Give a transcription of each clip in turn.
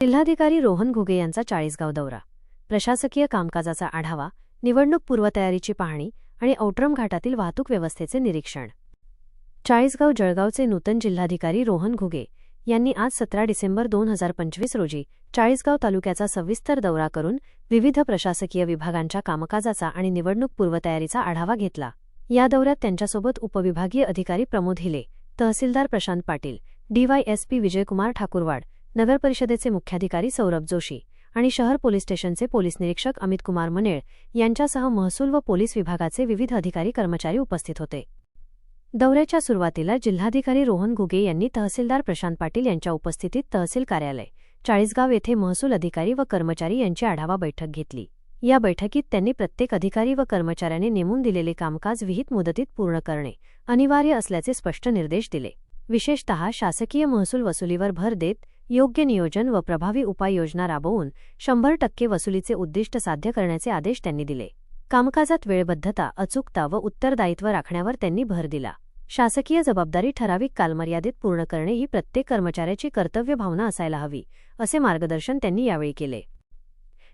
जिल्हाधिकारी रोहन घुगे यांचा चाळीसगाव दौरा. प्रशासकीय कामकाजाचा आढावा निवडणूक पूर्वतयारीची पाहणी आणि औट्रम घाटातील वाहतूक व्यवस्थेचे निरीक्षण. चाळीसगाव जळगावचे नूतन जिल्हाधिकारी रोहन घुगे यांनी आज सतरा डिसेंबर दोन हजार पंचवीस रोजी चाळीसगाव तालुक्याचा सविस्तर दौरा करून विविध प्रशासकीय विभागांच्या कामकाजाचा आणि निवडणूक पूर्वतयारीचा आढावा घेतला. या दौऱ्यात त्यांच्यासोबत उपविभागीय अधिकारी प्रमोद हिले तहसीलदार प्रशांत पाटील डीवायएसपी विजयकुमार ठाकूरवाड नगरपरिषदेचे मुख्याधिकारी सौरभ जोशी आणि शहर पोलीस स्टेशनचे पोलीस निरीक्षक अमित कुमार मनेळ यांच्यासह महसूल व पोलीस विभागाचे विविध अधिकारी कर्मचारी उपस्थित होते. दौऱ्याच्या सुरुवातीला जिल्हाधिकारी रोहन घुगे यांनी तहसीलदार प्रशांत पाटील यांच्या उपस्थितीत तहसील कार्यालय चाळीसगाव येथे महसूल अधिकारी व कर्मचारी यांची आढावा बैठक घेतली. या बैठकीत त्यांनी प्रत्येक अधिकारी व कर्मचाऱ्याने नेमून दिलेले कामकाज विहित मुदतीत पूर्ण करणे अनिवार्य असल्याचे स्पष्ट निर्देश दिले. विशेषतः शासकीय महसूल वसुलीवर भर देत योग्य नियोजन व प्रभावी उपाययोजना राबवून शंभर टक्के वसुलीचे उद्दिष्ट साध्य करण्याचे आदेश त्यांनी दिले. कामकाजात वेळबद्धता अचूकता व उत्तरदायित्व राखण्यावर त्यांनी भर दिला. शासकीय जबाबदारी ठराविक कालमर्यादेत पूर्ण करणे ही प्रत्येक कर्मचाऱ्याची कर्तव्य भावना असायला हवी असे मार्गदर्शन त्यांनी यावेळी केले.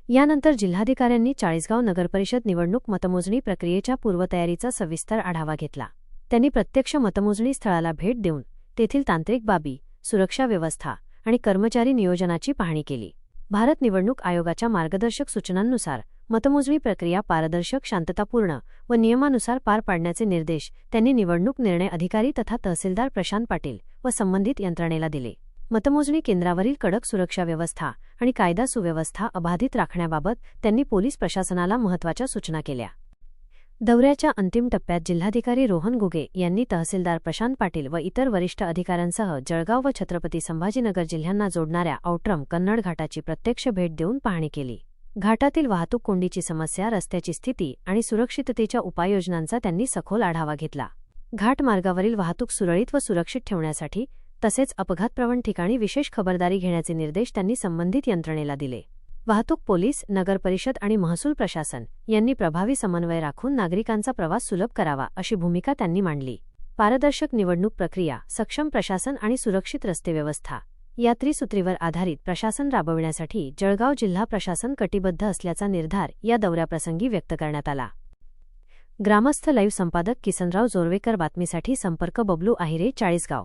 यानंतर जिल्हाधिकाऱ्यांनी चाळीसगाव नगरपरिषद निवडणूक मतमोजणी प्रक्रियेच्या पूर्वतयारीचा सविस्तर आढावा घेतला. त्यांनी प्रत्यक्ष मतमोजणी स्थळाला भेट देऊन तेथील तांत्रिक बाबी सुरक्षा व्यवस्था आणि कर्मचारी नियोजनाची पाहणी केली. भारत निवडणूक आयोगाच्या मार्गदर्शक सूचनांनुसार मतमोजणी प्रक्रिया पारदर्शक शांततापूर्ण व नियमानुसार पार पाडण्याचे निर्देश त्यांनी निवडणूक निर्णय अधिकारी तथा तहसीलदार प्रशांत पाटील व संबंधित यंत्रणेला दिले. मतमोजणी केंद्रावरील कडक सुरक्षा व्यवस्था आणि कायदा सुव्यवस्था अबाधित राखण्याबाबत त्यांनी पोलीस प्रशासनाला महत्त्वाच्या सूचना केल्या. दौऱ्याच्या अंतिम टप्प्यात जिल्हाधिकारी रोहन गुगे यांनी तहसीलदार प्रशांत पाटील व इतर वरिष्ठ अधिकाऱ्यांसह जळगाव व छत्रपती संभाजीनगर जिल्ह्यांना जोडणाऱ्या औट्रम कन्नड घाटाची प्रत्यक्ष भेट देऊन पाहणी केली. घाटातील वाहतूक कोंडीची समस्या रस्त्याची स्थिती आणि सुरक्षिततेच्या उपाययोजनांचा त्यांनी सखोल आढावा घेतला. घाटमार्गावरील वाहतूक सुरळीत व सुरक्षित ठेवण्यासाठी तसेच अपघातप्रवण ठिकाणी विशेष खबरदारी घेण्याचे निर्देश त्यांनी संबंधित यंत्रणेला दिले. वाहतूक पोलीस नगरपरिषद आणि महसूल प्रशासन यांनी प्रभावी समन्वय राखून नागरिकांचा प्रवास सुलभ करावा अशी भूमिका त्यांनी मांडली. पारदर्शक निवडणूक प्रक्रिया सक्षम प्रशासन आणि सुरक्षित रस्ते व्यवस्था या त्रिसूत्रीवर आधारित प्रशासन राबविण्यासाठी जळगाव जिल्हा प्रशासन कटिबद्ध असल्याचा निर्धार या दौऱ्याप्रसंगी व्यक्त करण्यात आला. ग्रामस्थ लाईव्ह संपादक किसनराव जोरवेकर बातमीसाठी संपर्क बबलू आहिरे चाळीसगाव.